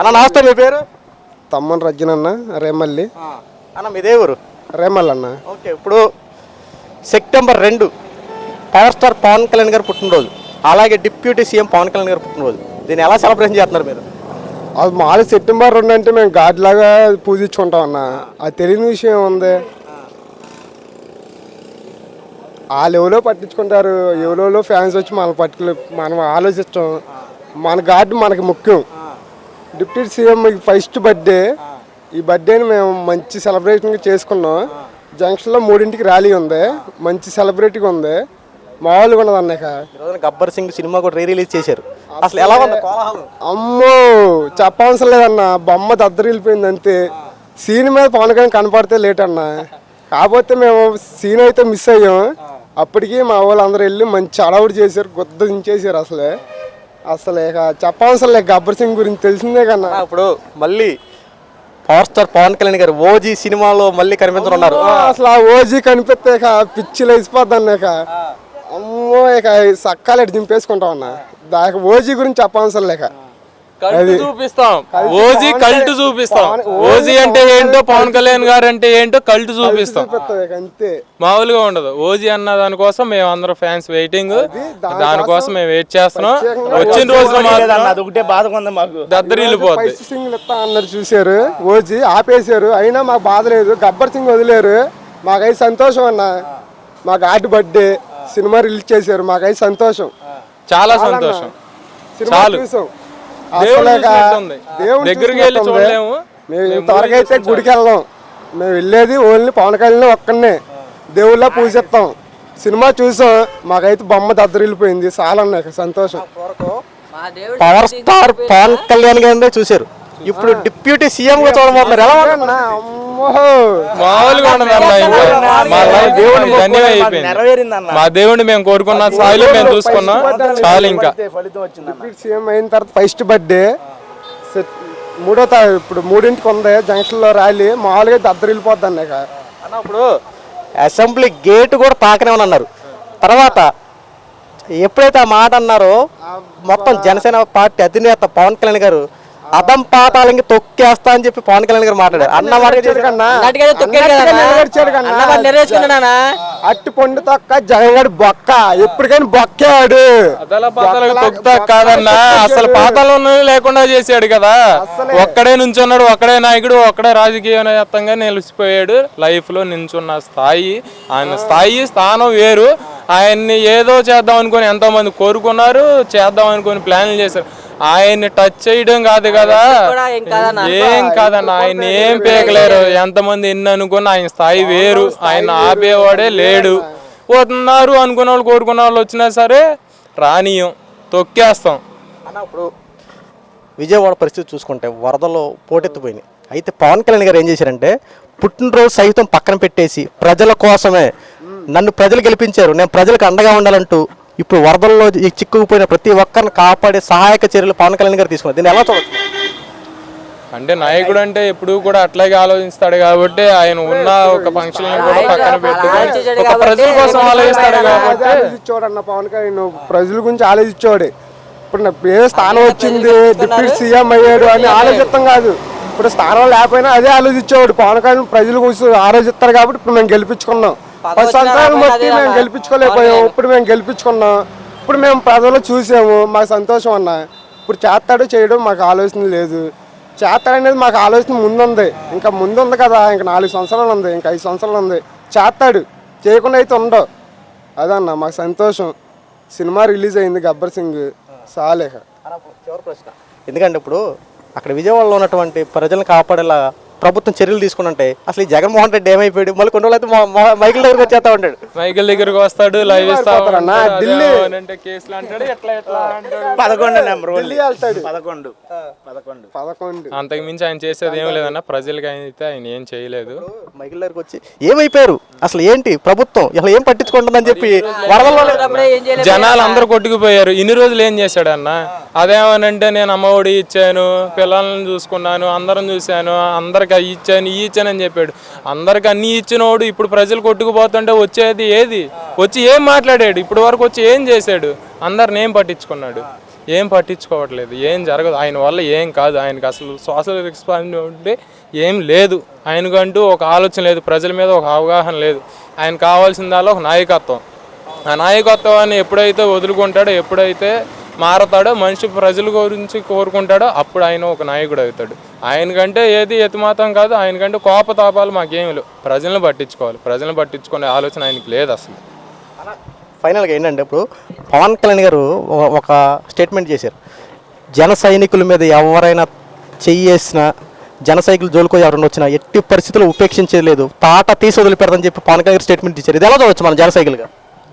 అన్న నమస్తే మీ పేరు? తమ్మన్ రజ్జనన్న రేమల్లి. అన్న మీదే ఊరు? రేమల్ అన్న ఓకే ఇప్పుడు సెప్టెంబర్ రెండు పవర్ స్టార్ పవన్ కళ్యాణ్ గారు పుట్టినరోజు అలాగే డిప్యూటీ సీఎం పవన్ కళ్యాణ్ గారు పుట్టినరోజు. దీన్ని ఎలా సెలబ్రేషన్ చేస్తున్నారు మీరు? అది మామూలు సెప్టెంబర్ రెండు అంటే మేము గాడ్ లాగా పూజించుకుంటాం అన్న. అది తెలియని విషయం ఉంది ఆ. లెవెల్లో పట్టించుకుంటారు. ఎవరెవరో ఫ్యాన్స్ వచ్చి మనం పట్టుకుని మనం ఆలోచించాం మన గాడ్ మనకి ముఖ్యం. Deputy CM first birthday. ఈ బర్త్డేని మేము మంచి సెలబ్రేషన్ చేసుకున్నాం. జంక్షన్లో మూడింటికి ర్యాలీ ఉంది. మంచి సెలబ్రిటీగా ఉంది. మామూలుగా ఉన్నది అన్నాక గబ్బర్ సింగ్ సినిమా కూడా రీ రిలీజ్ చేశారు అసలు ఎలా ఉంది కోలాహలం? అమ్మో చెప్పవసరం లేదన్న. బొమ్మ దద్దరిల్లిపోయింది అంతే. సీన్ మీద పవన్ కళ్యాణ్ కనపడితే లేట్ అన్న. కాకపోతే మేము సీన్ అయితే మిస్ అయ్యాం. అప్పటికి మా వాళ్ళు అందరూ వెళ్ళి మంచి అడవుడు చేశారు గుద్ద దించేశారు అసలే. అసలు ఇక చెప్పవసరం లేదు గబ్బర్ సింగ్ గురించి తెలిసిందే కన్నా. ఇప్పుడు మళ్ళీ పవర్ స్టార్ పవన్ కళ్యాణ్ గారు ఓజీ సినిమాలో మళ్ళీ కనిపించనున్నారు అసలు ఆ ఓజీ కనిపిస్తే ఇక పిచ్చిలు వేసిపోద్ది అన్న ఇక. అమ్మో ఇక సక్కాలు దింపేసుకుంటాం అన్న దానికి ఓజీ గురించి చెప్పవసరం లేక కల్ట్ చూపిస్తాం. ఓజీ కల్ట్ చూపిస్తాం. ఓజీ అంటే ఏంటో పవన్ కళ్యాణ్ గారు అంటే ఏంటో కల్ట్ చూపిస్తాం. మామూలుగా ఉండదు. ఓజీ అన్న దానికోసం మేము అందరం ఫ్యాన్స్ వెయిటింగ్ దానికోసం మేము వెయిట్ చేస్తున్నాం. వచ్చిన రోజున బాధగా ఉంది మాకు. అన్నారు చూశారు. ఓజీ ఆపేశారు. అయినా మాకు బాధ లేదు. గబ్బర్ సింగ్ వదిలేరు. మాకై సంతోషం అన్న. మాకు ఆటి బర్త్డే సినిమా రిలీజ్ చేశారు. మాకై సంతోషం. చాలా సంతోషం. చాలు. దగ్గరికి వెళ్ళి. చూడలేము. మేము ఇంతవరకు అయితే గుడికి వెళ్దాం మేము వెళ్ళేది ఓన్లీ పవన్ కళ్యాణ్ ఒక్కనే దేవుళ్ళ పూజిస్తాం సినిమా చూసాం. మాకైతే బొమ్మ దద్దరిల్లిపోయింది. చాలా సంతోషం. పవర్ స్టార్ పవన్ కళ్యాణ్ గారినే చూశారు. ఇప్పుడు డిప్యూటీ సీఎం గా చూడబోతున్నారు ఎలా ఉంది? అన్న, అమ్మో. మామూలుగా ఉండదు అన్న ఇంకా మా లైఫ్ దేవుడి మా దేవుడిని మేము కోరుకున్న స్థాయిలో మేము చూసుకున్నాం చాలు ఇంకా. సీఎం అయిన తర్వాత ఫస్ట్ బర్త్డే మూడో తారీఖు ఇప్పుడు మూడింటికి ఉంది. జంక్షన్లో ర్యాలీ. మామూలుగా దద్దరిల్లిపోద్ది అన్నాక అన్న ఇప్పుడు అసెంబ్లీ గేట్ కూడా తాకనేమని అన్నారు. తర్వాత ఎప్పుడైతే ఆ మాట అన్నారో మొత్తం జనసేన పార్టీ అధినేత పవన్ కళ్యాణ్ గారు అదం పాతాలకి తొక్కేస్తా అని చెప్పి పవన్ కళ్యాణ్ గారు మాట్లాడారు. అన్న మాట అట్టి పండు తొక్క జగన్గాడు బొక్క. ఎప్పటికైనా బొక్కాడు. తొక్కుతా కాదన్నా. అసలు పాతాలను లేకుండా చేశాడు కదా. ఒక్కడే నుంచున్నాడు ఒక్కడే నాయకుడు ఒక్కడే రాజకీయ నాయకత్వంగా నిలిచిపోయాడు. లైఫ్లో నించున్న స్థాయి ఆయన స్థాయి స్థానం వేరు. ఆయన్ని ఏదో చేద్దాం అనుకుని ఎంతో మంది కోరుకున్నారు చేద్దాం అనుకుని ప్లాన్లు చేశారు. ఆయన్ని టచ్ చేయడం కాదు కదా. ఏం కాదన్న. ఏం కాదన్న ఆయన ఏం పీకలేరు. ఎంతమంది ఎన్ని అనుకున్నా ఆయన స్థాయి వేరు. ఆయన ఆపేవాడే లేడు. పోతున్నారు అనుకున్న వాళ్ళు కోరుకున్న వాళ్ళు వచ్చినా సరే రానియం తొక్కేస్తాం. అన్న ఇప్పుడు విజయవాడ పరిస్థితి చూసుకుంటే వరదలో పోటెత్తిపోయినాయి. అయితే పవన్ కళ్యాణ్ గారు ఏం చేశారంటే పుట్టినరోజు సైతం పక్కన పెట్టేసి ప్రజల కోసమే నన్ను ప్రజలు గెలిపించారు. నేను ప్రజలకు అండగా ఉండాలంటూ ఇప్పుడు వరదల్లో ఈ చిక్కుకుపోయిన ప్రతి ఒక్కరిని కాపాడే సహాయక చర్యలు పవన్ కళ్యాణ్ గారు తీసుకున్నారు. దీన్ని ఎలా చూడొచ్చు? అంటే నాయకుడు అంటే ఎప్పుడు కూడా అట్లాగే ఆలోచిస్తాడు కాబట్టి ఆయన ఉన్న ఒక ఫంక్షన్ కూడా పక్కన పెట్టుకొని ఒక ప్రజల కోసం ఆలోచిస్తాడు కాబట్టి ఆలోచించాడు అన్న పవన్ కళ్యాణ్. ప్రజల గురించి ఆలోచించాడు. ఇప్పుడు నాకు ఏ స్థానం వచ్చింది? డిప్యూటీ సీఎం అయ్యాడు అని ఆలోచిస్తాం కాదు. ఇప్పుడు స్థానం లేకపోయినా అదే ఆలోచించేవాడు. పవన్ కళ్యాణ్ ప్రజల గురించి ఆలోచిస్తారు కాబట్టి ఇప్పుడు మేము గెలిపించుకున్నాం. పది సంవత్సరాలు బట్టి మేము గెలిపించుకోలేకపోయాం. ఇప్పుడు మేము గెలిపించుకున్నాం. ఇప్పుడు మేము ప్రజలు చూసాము. మాకు సంతోషం అన్న. ఇప్పుడు చేస్తాడు చేయడం మాకు ఆలోచన లేదు. చేస్తాడు అనేది మాకు ఆలోచన ముందుంది. ఇంకా ముందు ఉంది కదా. ఇంకా నాలుగు సంవత్సరాలు ఉంది. ఇంకా ఐదు సంవత్సరాలు ఉంది. చేస్తాడు. చేయకుండా అయితే ఉండవు. అదన్న. మాకు సంతోషం. సినిమా రిలీజ్ అయింది గబ్బర్ సింగ్. చివరి ప్రశ్న. ఎందుకంటే ఇప్పుడు అక్కడ విజయవాడలో ఉన్నటువంటి ప్రజలను కాపాడేలా ప్రభుత్వం చర్యలు తీసుకుంటే అసలు ఈ జగన్మోహన్ రెడ్డి ఏమైపోయాడు? మళ్ళీ కొన్ని రోజులు అయితే మా- మా- మైకిల్ దగ్గరకు వచ్చేస్తా ఉంటాడు. మైకిల్ దగ్గరకు వస్తాడు లైవ్ ఇస్తా మారిపోతారన్నా, ఉంటాడు. అదే ఢిల్లీ. అంటే కేసులు అంటాడు ఎట్లా ఎట్లా అంటాడు. పదకొండు నెంబర్ ఢిల్లీ వెళ్తాడు. పదకొండు. పదకొండు. పదకొండు. అంతకు మించి ఆయన చేసేది ఏం లేదన్న ప్రజలకి అయితే ఆయన ఏం చేయలేదు. మైకిల్ దగ్గరకు వచ్చి ఏమైపోయారు? అసలు ఏంటి ప్రభుత్వం? అసలు ఏం పట్టించుకుంటుందని చెప్పి వరదల్లో జనాలు అందరూ కొట్టుకుపోయారు. ఇన్ని రోజులు ఏం చేశాడు అన్న అదేమనంటే నేను అమ్మఒడి ఇచ్చాను పిల్లల్ని చూసుకున్నాను అందరం చూశాను అందరికి అవి ఇచ్చాను ఈ ఇచ్చానని చెప్పాడు. అందరికి అన్ని ఇచ్చినోడు ఇప్పుడు ప్రజలు కొట్టుకుపోతుంటే వచ్చేది ఏది? వచ్చి ఏం మాట్లాడాడు? ఇప్పుడు వరకు వచ్చి ఏం చేశాడు? అందరిని ఏం పట్టించుకున్నాడు? ఏం పట్టించుకోవట్లేదు. ఏం జరగదు. ఆయన వల్ల ఏం కాదు. ఆయనకి అసలు సోషల్ రెస్పాన్సిబిలిటీ ఏం లేదు. ఆయనకంటూ ఒక ఆలోచన లేదు. ప్రజల మీద ఒక అవగాహన లేదు. ఆయన కావాల్సిందాలో ఒక నాయకత్వం. ఆ నాయకత్వాన్ని ఎప్పుడైతే వదులుకుంటాడో ఎప్పుడైతే మారతాడో మనిషి ప్రజల గురించి కోరుకుంటాడో అప్పుడు ఆయన ఒక నాయకుడు అవుతాడు. ఆయన కంటే ఏది ఎతిమాతం కాదు ఆయనకంటే కోపతాపాలు మాకేమి లేవు. ప్రజలను పట్టించుకోవాలి. ప్రజలను పట్టించుకునే ఆలోచన ఆయనకి లేదు అసలు. ఫైనల్గా ఏంటంటే ఇప్పుడు పవన్ కళ్యాణ్ గారు ఒక- స్టేట్మెంట్ చేశారు. జన సైనికుల మీద ఎవరైనా చెయ్యేసినా జన సైనికులు జోలుకో ఎవరైనా వచ్చినా ఎట్టి పరిస్థితుల్లో ఉపేక్షించలేదు తాట తీసి వదిలిపెడదని చెప్పి పవన్ కళ్యాణ్ గారు స్టేట్మెంట్ ఇచ్చారు. ఇది ఎలా చూడవచ్చు మన జన సైకిల్గా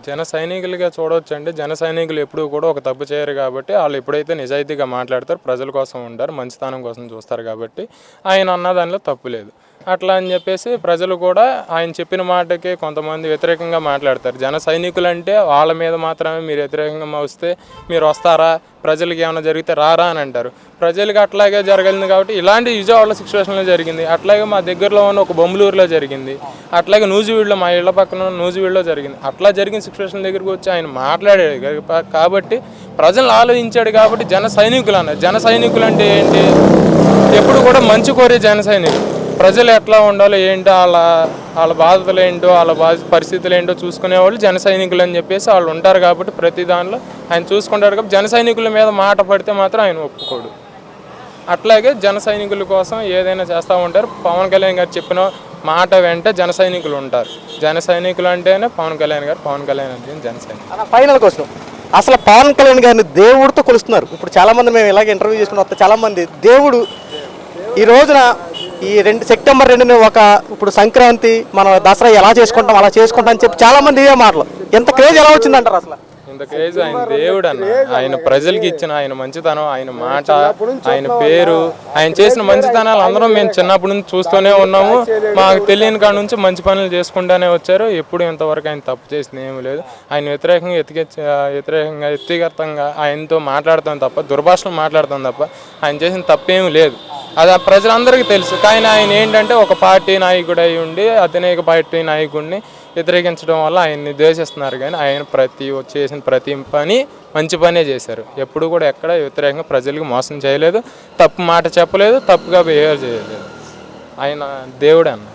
జన సైనికులుగా చూడవచ్చు జన సైనికులు ఎప్పుడూ కూడా ఒక తప్పు చేయరు కాబట్టి వాళ్ళు ఎప్పుడైతే నిజాయితీగా మాట్లాడతారు ప్రజల కోసం ఉంటారు మంచితనం కోసం చూస్తారు కాబట్టి ఆయన అన్న దానిలో తప్పు లేదు. అట్లా అని చెప్పేసి ప్రజలు కూడా ఆయన చెప్పిన మాటకి కొంతమంది వ్యతిరేకంగా మాట్లాడతారు. జన సైనికులు అంటే వాళ్ళ మీద మాత్రమే మీరు వ్యతిరేకంగా వస్తే మీరు వస్తారా? ప్రజలకి ఏమైనా జరిగితే రారా అని అంటారు. ప్రజలకి అట్లాగే జరగలింది కాబట్టి ఇలాంటి విజయవాడ సిచ్యువేషన్లో జరిగింది. అట్లాగే మా దగ్గరలో ఉన్న ఒక బొమ్మలూరులో జరిగింది. అట్లాగే నూజివీడులో మా ఇళ్ళ పక్కన నూజివీడులో జరిగింది. అట్లా జరిగిన సిచ్యువేషన్ దగ్గరికి వచ్చి ఆయన మాట్లాడాడు. కాబట్టి ప్రజలను ఆలోచించాడు కాబట్టి జన సైనికులు అన్నారు. జన సైనికులు అంటే ఏంటి? ఎప్పుడు కూడా మంచి కోరే జన సైనికులు. ప్రజలు ఎట్లా ఉండాలో ఏంటో వాళ్ళ వాళ్ళ బాధలు ఏంటో వాళ్ళ బాధ పరిస్థితులు ఏంటో చూసుకునే వాళ్ళు జన సైనికులు అని చెప్పేసి వాళ్ళు ఉంటారు కాబట్టి ప్రతి దానిలో ఆయన చూసుకుంటారు కాబట్టి జన సైనికుల మీద మాట పడితే మాత్రం ఆయన ఒప్పుకోడు. అట్లాగే జన సైనికుల కోసం ఏదైనా చేస్తూ ఉంటారు. పవన్ కళ్యాణ్ గారు చెప్పిన మాట వెంట జన సైనికులు ఉంటారు. జన సైనికులు అంటేనే పవన్ కళ్యాణ్ గారు పవన్ కళ్యాణ్ అంటే జన సైనికులు. ఫైనల్ క్వశ్చన్ అసలు పవన్ కళ్యాణ్ గారిని దేవుడితో కొలుస్తున్నారు. ఇప్పుడు చాలామంది మేము ఇలాగే ఇంటర్వ్యూ చేసుకుని వస్తే చాలామంది దేవుడు ఈ రోజున ఈ రెండు సెప్టెంబర్ రెండుని ఒక ఇప్పుడు సంక్రాంతి మనం దసరా ఎలా చేసుకుంటాం అలా చేసుకుంటాం అని చెప్పి చాలా మంది ఇదే మాటలు. ఎంత క్రేజ్ ఎలా వచ్చిందంటారు అసలు? క్రేజ్ ఆయన దేవుడు అన్న ఆయన ప్రజలకి ఇచ్చిన ఆయన మంచితనం ఆయన మాట ఆయన పేరు ఆయన చేసిన మంచితనాలు అందరం మేము చిన్నప్పటి నుంచి చూస్తూనే ఉన్నాము. మాకు తెలియని కాడ నుంచి మంచి పనులు చేసుకుంటూనే వచ్చారు. ఎప్పుడు ఇంతవరకు ఆయన తప్పు చేసింది ఏమీ లేదు. ఆయన వ్యతిరేకంగా ఎత్తికే వ్యతిరేకంగా వ్యక్తిగతంగా ఆయనతో మాట్లాడతాం తప్ప దుర్భాషలు మాట్లాడతాం తప్ప ఆయన చేసిన తప్పేమీ లేదు. అది ఆ ప్రజలందరికీ తెలుసు. కానీ ఆయన ఏంటంటే ఒక పార్టీ నాయకుడు అయి ఉండి అతనేక పార్టీ నాయకుడిని వ్యతిరేకించడం వల్ల ఆయన్ని ద్వేషిస్తున్నారు కానీ ఆయన ప్రతి చేసిన ప్రతి పని మంచి పనే చేశారు. ఎప్పుడు కూడా ఎక్కడ వ్యతిరేకంగా ప్రజలకు మోసం చేయలేదు. తప్పు మాట చెప్పలేదు తప్పుగా బిహేవ్ చేయలేదు. ఆయన దేవుడు అన్న.